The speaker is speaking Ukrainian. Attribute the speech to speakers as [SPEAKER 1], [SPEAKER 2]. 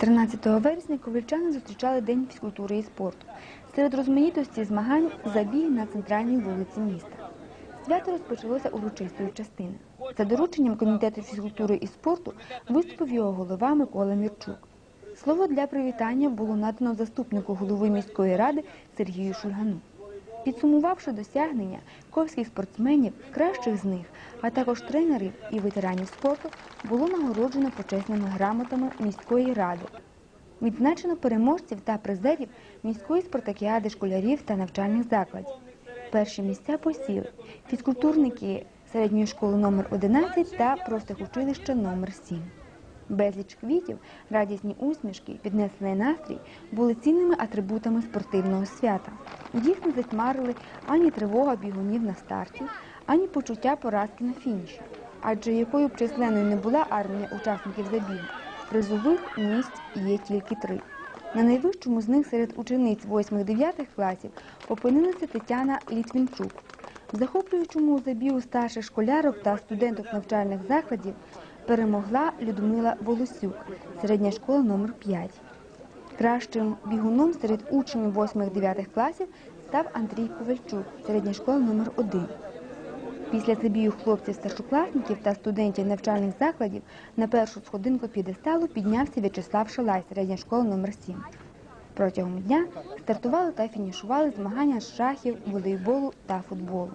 [SPEAKER 1] 13 вересня ковальчани зустрічали День фізкультури і спорту. Серед розмаїтості змагань забій на центральній вулиці міста. Свято розпочалося урочистої частини. За дорученням комітету фізкультури і спорту виступив його голова Микола Мірчук. Слово для привітання було надано заступнику голови міської ради Сергію Шульгану. Підсумувавши досягнення ковських спортсменів, кращих з них, а також тренерів і ветеранів спорту, було нагороджено почесними грамотами міської ради. Відзначено переможців та призерів міської спартакіади школярів та навчальних закладів. Перші місця посіли фізкультурники середньої школи номер 11 та профтехучилища номер 7. Безліч квітів, радісні усмішки, піднесений настрій були цінними атрибутами спортивного свята. Їх не затьмарили ані тривога бігунів на старті, ані почуття поразки на фініші. Адже якою б численною не була армія учасників забігу, призових місць є тільки три. На найвищому з них серед учениць 8-9 класів опинилася Тетяна Літвінчук. В захоплюючому забігу старших школярок та студенток навчальних закладів перемогла Людмила Волосюк, середня школа номер 5. Кращим бігуном серед учнів 8-9 класів став Андрій Ковальчук, середня школа номер 1. Після забію хлопців старшокласників та студентів навчальних закладів на першу сходинку п'єдесталу піднявся В'ячеслав Шалай, середня школа номер 7. Протягом дня стартували та фінішували змагання з шахів, волейболу та футболу.